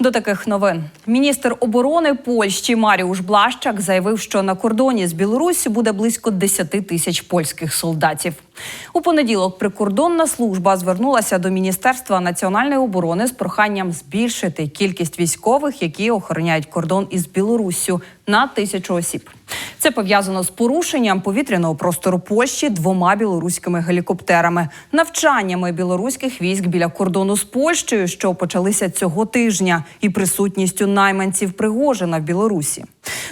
До таких новин міністр оборони Польщі Маріуш Блащак заявив, що на кордоні з Білоруссю буде близько 10 тисяч польських солдатів. У понеділок прикордонна служба звернулася до Міністерства національної оборони з проханням збільшити кількість військових, які охороняють кордон із Білоруссю на тисячу осіб. Це пов'язано з порушенням повітряного простору Польщі двома білоруськими гелікоптерами, навчаннями білоруських військ біля кордону з Польщею, що почалися цього тижня, і присутністю найманців Пригожина в Білорусі.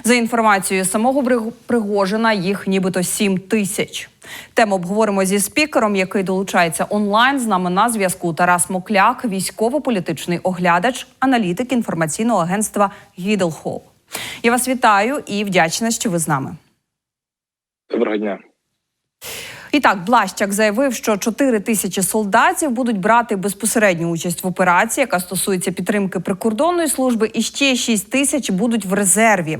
За інформацією самого Пригожина, їх нібито 7 тисяч. Тему обговоримо зі спікером, який долучається онлайн. З нами на зв'язку Тарас Мокляк, військово-політичний оглядач, аналітик інформаційного агентства Гідлхол. Я вас вітаю і вдячна, що ви з нами. Доброго дня. І так, Блащак заявив, що 4 тисячі солдатів будуть брати безпосередню участь в операції, яка стосується підтримки прикордонної служби, і ще 6 тисяч будуть в резерві.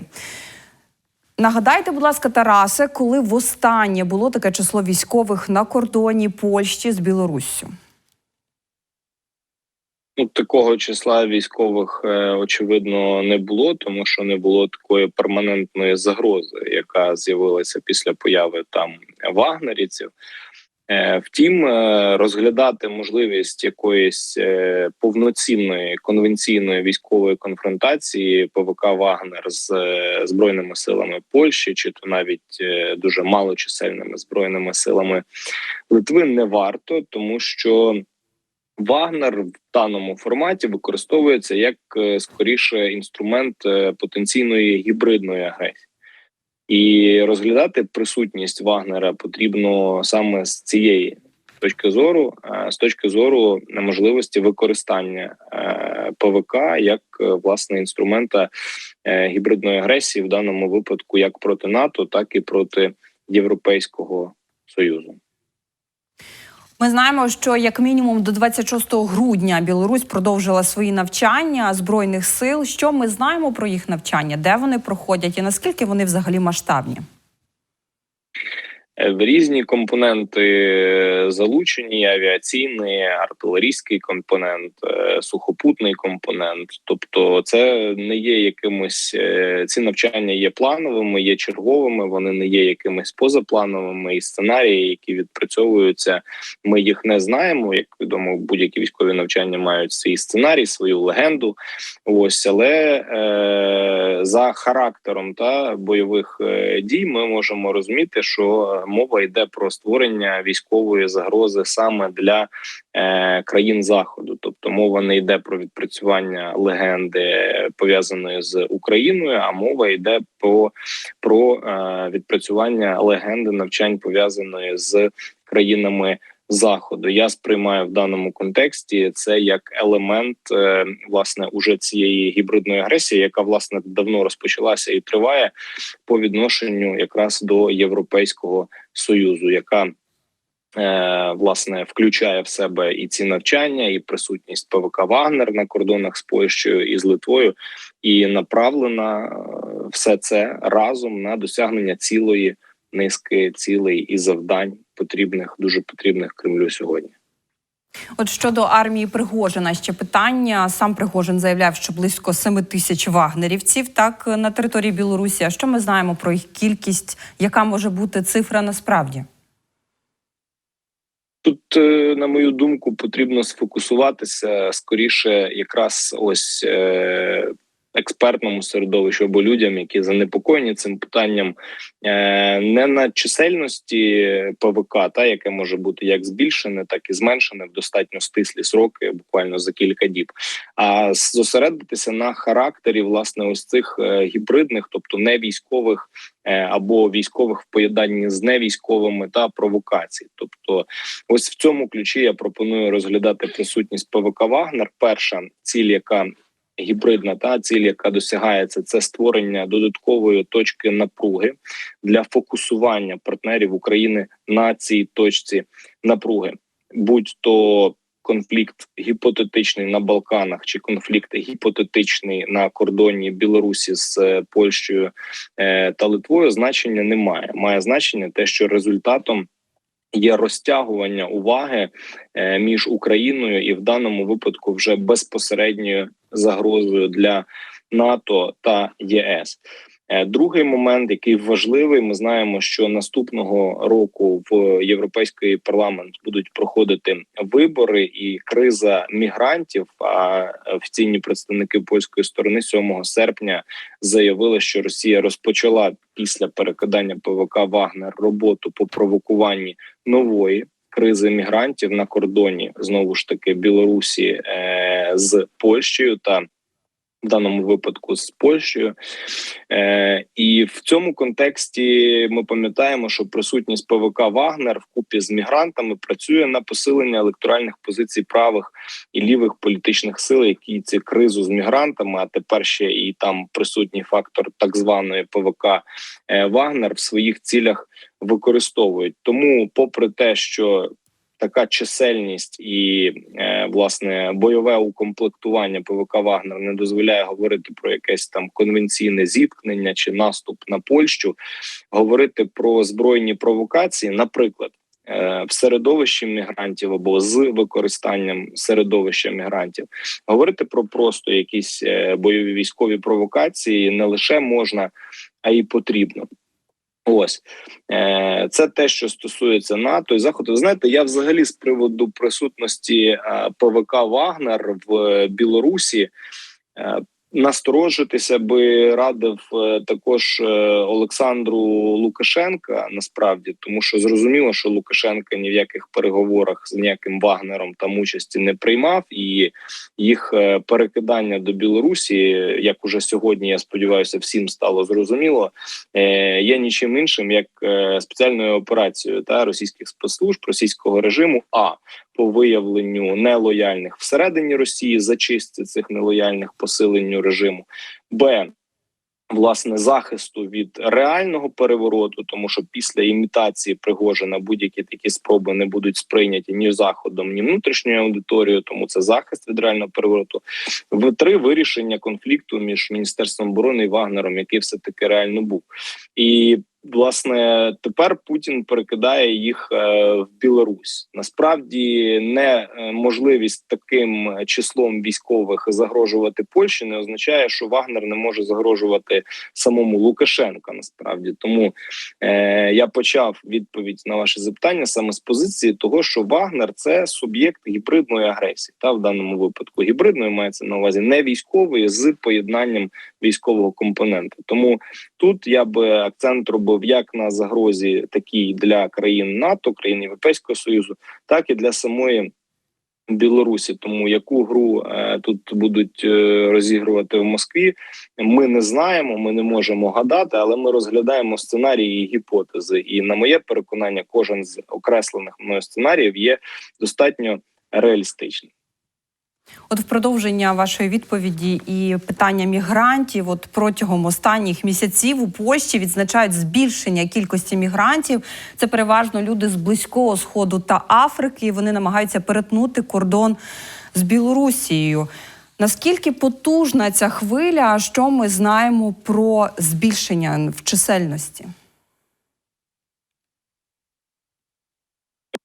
Нагадайте, будь ласка, Тарасе, коли востаннє було таке число військових на кордоні Польщі з Білоруссю? Ну, такого числа військових е, очевидно не було, тому що не було такої перманентної загрози, яка з'явилася після появи там вагнерівців. Е, Втім, е, розглядати можливість якоїсь повноцінної конвенційної військової конфронтації ПВК Вагнер з збройними силами Польщі, чи то навіть дуже малочисельними збройними силами Литви не варто, тому що Вагнер в даному форматі використовується як е, скоріше інструмент е, потенційної гібридної агресії. І розглядати присутність Вагнера потрібно саме з цієї точки зору, е, з точки зору можливості використання ПВК як власне інструмента гібридної агресії в даному випадку як проти НАТО, так і проти Європейського союзу. Ми знаємо, що як мінімум до 26 грудня Білорусь продовжила свої навчання збройних сил. Що ми знаємо про їх навчання, де вони проходять і наскільки вони взагалі масштабні? Е, В різні компоненти е, залучені: авіаційний, артилерійський компонент, е, сухопутний компонент. Тобто, це не є якимось ці навчання є плановими, є черговими. Вони не є якимись позаплановими і сценарії, які відпрацьовуються. Ми їх не знаємо. Як відомо, будь-які військові навчання мають свій сценарій, свою легенду. Ось але е, за характером та бойових дій ми можемо розуміти, що мова йде про створення військової загрози саме для е, країн заходу, тобто мова не йде про відпрацювання легенди пов'язаної з Україною, а мова йде про, про е, відпрацювання легенди навчань пов'язаної з країнами заходу. Я сприймаю в даному контексті це як елемент е, власне уже цієї гібридної агресії, яка власне давно розпочалася і триває по відношенню якраз до Європейського союзу, яка е, власне включає в себе і ці навчання, і присутність ПВК Вагнер на кордонах з Польщею і з Литвою, і направлена е, все це разом на досягнення цілої низки цілей і завдань потрібних, дуже потрібних Кремлю сьогодні. От щодо армії Пригожина, ще питання. Сам Пригожин заявляв, що близько 7 тисяч вагнерівців так на території Білорусі. А що ми знаємо про їх кількість? Яка може бути цифра насправді? Тут, е, на мою думку, потрібно сфокусуватися скоріше, якраз ось е, експертному середовищу або людям, які занепокоєні цим питанням, е, не на чисельності ПВК, та яке може бути як збільшене, так і зменшене в достатньо стислі сроки, буквально за кілька діб, а зосередитися на характері власне ось цих е, гібридних, тобто не військових е, або військових в поєднанні з невійськовими та провокацій. Тобто, ось в цьому ключі я пропоную розглядати присутність ПВК Вагнер. Перша ціль, яка гібридна та ціль, яка досягається, це створення додаткової точки напруги для фокусування партнерів України на цій точці напруги, будь то конфлікт гіпотетичний на Балканах чи конфлікт гіпотетичний на кордоні Білорусі з е, Польщею е, та Литвою, значення немає. Має значення те, що результатом є розтягування уваги е, між Україною і в даному випадку вже безпосередньою загрозою для НАТО та ЄС. Е, Другий момент, який важливий, ми знаємо, що наступного року в європейський парламент будуть проходити вибори, і криза мігрантів. А офіційні представники польської сторони 7 серпня заявили, що Росія розпочала після перекидання ПВК Вагнер роботу по провокуванні нової. Кризи мігрантів на кордоні знову ж таки Білорусі е, з Польщею та в даному випадку з Польщею, Е, і в цьому контексті ми пам'ятаємо, що присутність ПВК Вагнер вкупі з мігрантами працює на посилення електоральних позицій правих і лівих політичних сил, які ці кризу з мігрантами, а тепер ще і там присутній фактор так званої ПВК е, Вагнер в своїх цілях використовують. Тому, попри те, що така чисельність і е, власне бойове укомплектування ПВК Вагнер не дозволяє говорити про якесь там конвенційне зіткнення чи наступ на Польщу, говорити про збройні провокації, наприклад. е, В середовищі мігрантів або з використанням середовища мігрантів говорити про просто якісь е, бойові військові провокації не лише можна, а й потрібно. Ось Е, це те, що стосується НАТО і заходу. Ви знаєте, я взагалі з приводу присутності е, ПВК Вагнер в Білорусі. Насторожитися би радив е, також е, Олександру Лукашенка насправді, тому що зрозуміло, що Лукашенка ні в яких переговорах з ніяким Вагнером там участі не приймав, і їх е, перекидання до Білорусі, як уже сьогодні, я сподіваюся, всім стало зрозуміло, є нічим іншим як спеціальною операцією та російських спецслужб російського режиму. А по виявленню нелояльних всередині Росії, зачистці цих нелояльних посиленню режиму, б власне захисту від реального перевороту, тому що після імітації Пригожина будь-які такі спроби не будуть сприйняті ні заходом, ні внутрішньою аудиторією. Тому це захист від реального перевороту. В три вирішення конфлікту між міністерством оборони і Вагнером, який все таки реально був, і власне тепер Путін перекидає їх е, в Білорусь. Насправді не е, таким числом військових загрожувати Польщі не означає, що Вагнер не може загрожувати самому Лукашенка. Насправді тому е, я почав відповідь на ваше запитання саме з позиції того, що Вагнер це суб'єкт гібридної агресії. Та в даному випадку гібридної мається на увазі не військової з поєднанням військового компоненту. Тому тут я би акцент робив як на загрозі такій для країн НАТО, країн Європейського Союзу, так і для самої. Білорусі, тому яку гру е, тут будуть е, розігрувати в Москві, ми не знаємо, ми не можемо гадати, але ми розглядаємо сценарії і гіпотези. І на моє переконання, кожен з окреслених мною сценаріїв є достатньо реалістичним. От в продовження вашої відповіді і питання мігрантів, от протягом останніх місяців у Польщі відзначають збільшення кількості мігрантів. Це переважно люди з близького сходу та Африки. Вони намагаються перетнути кордон з Білорусією. Наскільки потужна ця хвиля? Що ми знаємо про збільшення в чисельності?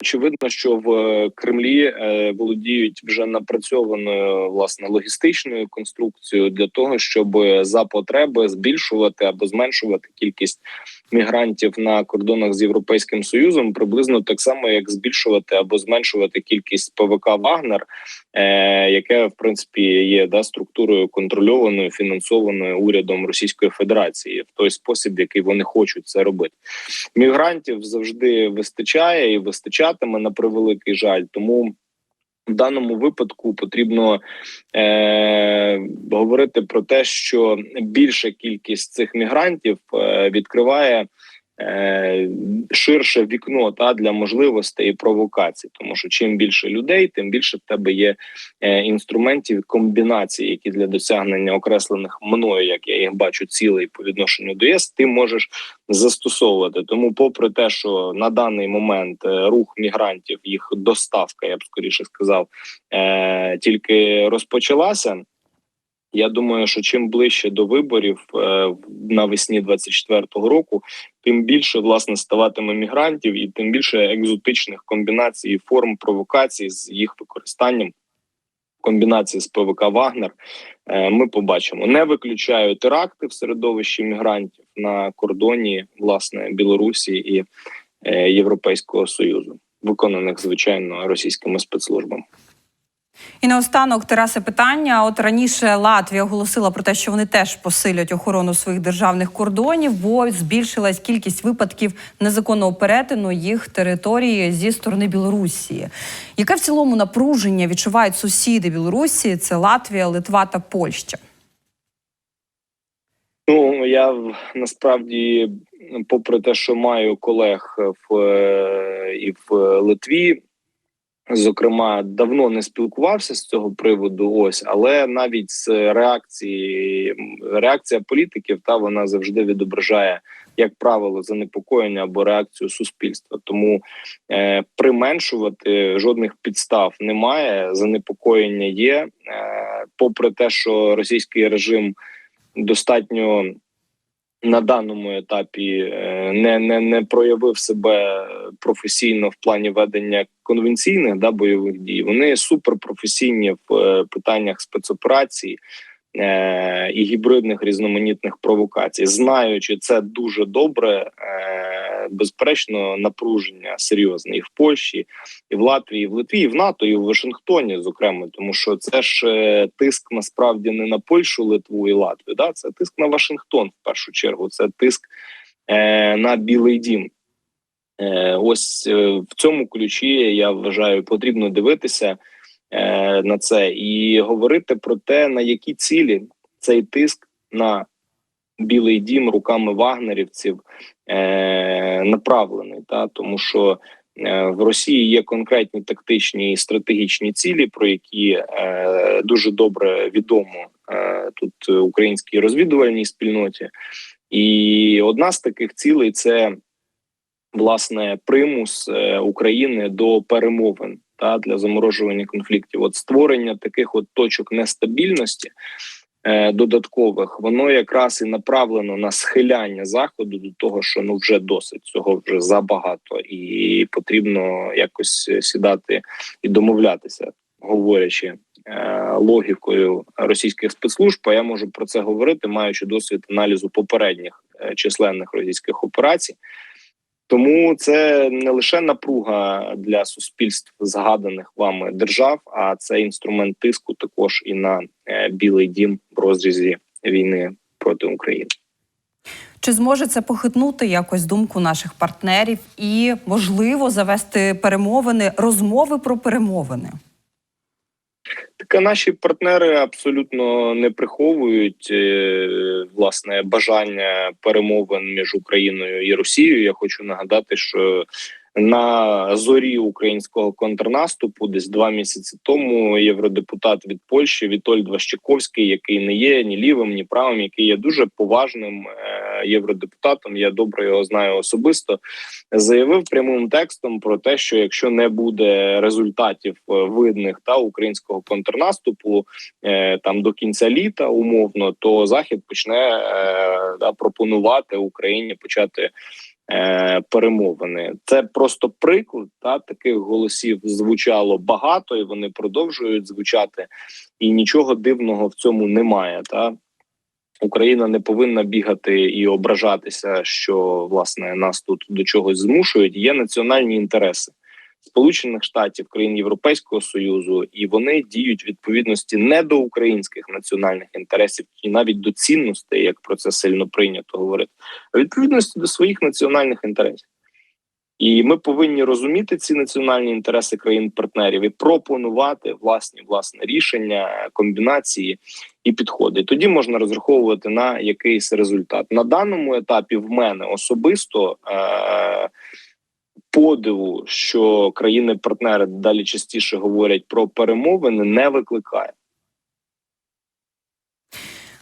Очевидно, що в е, Кремлі е, володіють вже напрацьованою власне логістичною конструкцією для того, щоб за потреби збільшувати або зменшувати кількість мігрантів на кордонах з європейським союзом, приблизно так само, як збільшувати або зменшувати кількість ПВК Вагнер, е, яке в принципі є да структурою контрольованою фінансованою урядом Російської Федерації в той спосіб, який вони хочуть це робити. Мігрантів завжди вистачає і вистачатиме на превеликий жаль, тому. В даному випадку потрібно е, говорити про те, що більша кількість цих мігрантів е, відкриває е, ширше вікно та для можливостей і провокацій, тому що чим більше людей, тим більше в тебе є е, інструментів комбінацій, які для досягнення окреслених мною, як я їх бачу, цілей по відношенню до ЄС, ти можеш застосовувати. Тому, попри те, що на даний момент рух мігрантів, їх доставка, я б скоріше сказав, тільки розпочалася. Я думаю, що чим ближче до виборів е, навесні 24-го року тим більше власне ставатиме мігрантів, і тим більше екзотичних комбінацій форм провокацій з їх використанням. Комбінації з ПВК Вагнер е, ми побачимо. Не виключаю теракти в середовищі мігрантів на кордоні власне Білорусі і е, Європейського союзу, виконаних звичайно російськими спецслужбами. І наостанок Тарасе питання. От раніше Латвія оголосила про те, що вони теж посилять охорону своїх державних кордонів, бо збільшилась кількість випадків незаконного перетину їх території зі сторони Білорусі. Яке в цілому напруження відчувають сусіди Білорусі? Це Латвія, Литва та Польща. Ну я насправді, попри те, що маю колег в е, і в Литві, зокрема, давно не спілкувався з цього приводу. Ось, але навіть з реакції реакція політиків та вона завжди відображає. Як правило, занепокоєння або реакцію суспільства, тому е, применшувати жодних підстав немає. Занепокоєння є, е, попри те, що російський режим достатньо на даному етапі е, не, не, не проявив себе професійно в плані ведення конвенційних да, бойових дій. Вони суперпрофесійні в е, питаннях спецоперацій. Е, І гібридних різноманітних провокацій, знаючи це дуже добре, е, безперечно, напруження серйозне і в Польщі, і в Латвії, і в Литві, і в НАТО, і в Вашингтоні, зокрема, тому що це ж е, тиск насправді не на Польщу, Литву і Латвію. Да, це тиск на Вашингтон в першу чергу. Це тиск на Білий Дім. Ось в цьому ключі я вважаю, потрібно дивитися на це. І говорити про те, на які цілі цей тиск на Білий Дім руками вагнерівців е, направлений. Та? Тому що е, в Росії є конкретні тактичні і стратегічні цілі, про які е, дуже добре відомо е, тут українській розвідувальній спільноті, і одна з таких цілей це власне примус е, України до перемовин та для заморожування конфліктів. От створення таких от точок нестабільності е, додаткових, воно якраз і направлено на схиляння заходу до того, що ну вже досить цього вже забагато, і потрібно якось сідати і домовлятися, говорячи. е, Логікою російських спецслужб, а я можу про це говорити, маючи досвід аналізу попередніх е, численних російських операцій. Тому це не лише напруга для суспільств згаданих вами держав, а це інструмент тиску також і на е, Білий Дім в розрізі війни проти України. Чи зможе це похитнути якось думку наших партнерів і можливо завести перемовини, розмови про перемовини? Таке наші партнери абсолютно не приховують е, власне бажання перемовин між Україною і Росією. Я хочу нагадати, що на зорі українського контрнаступу, десь два місяці тому, євродепутат від Польщі Вітольд Ващиковський, який не є ні лівим, ні правим, який є дуже поважним е, євродепутатом. Я добре його знаю особисто. Заявив прямим текстом про те, що якщо не буде результатів е, видних та українського контрнаступу е, там до кінця літа, умовно, то захід почне да, пропонувати Україні почати. Е, Перемовини це просто приклад. Та таких голосів звучало багато, і вони продовжують звучати. І нічого дивного в цьому немає. Та Україна не повинна бігати і ображатися, що власне нас тут до чогось змушують. Є національні інтереси Сполучених Штатів, країн Європейського союзу, і вони діють відповідності не до українських національних інтересів, і навіть до цінностей, як про це сильно прийнято говорити, а відповідності до своїх національних інтересів. І ми повинні розуміти ці національні інтереси країн-партнерів і пропонувати власні власне рішення, комбінації і підходи. Тоді можна розраховувати на якийсь результат. На даному етапі в мене особисто е- подиву, що країни-партнери далі частіше говорять про перемовини, не викликає.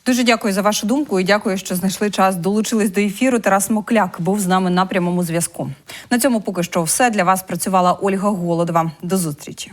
Дуже дякую за вашу думку і дякую, що знайшли час. Долучились до ефіру. Тарас Мокляк був з нами на прямому зв'язку. На цьому поки що все для вас працювала Ольга Голодова. До зустрічі.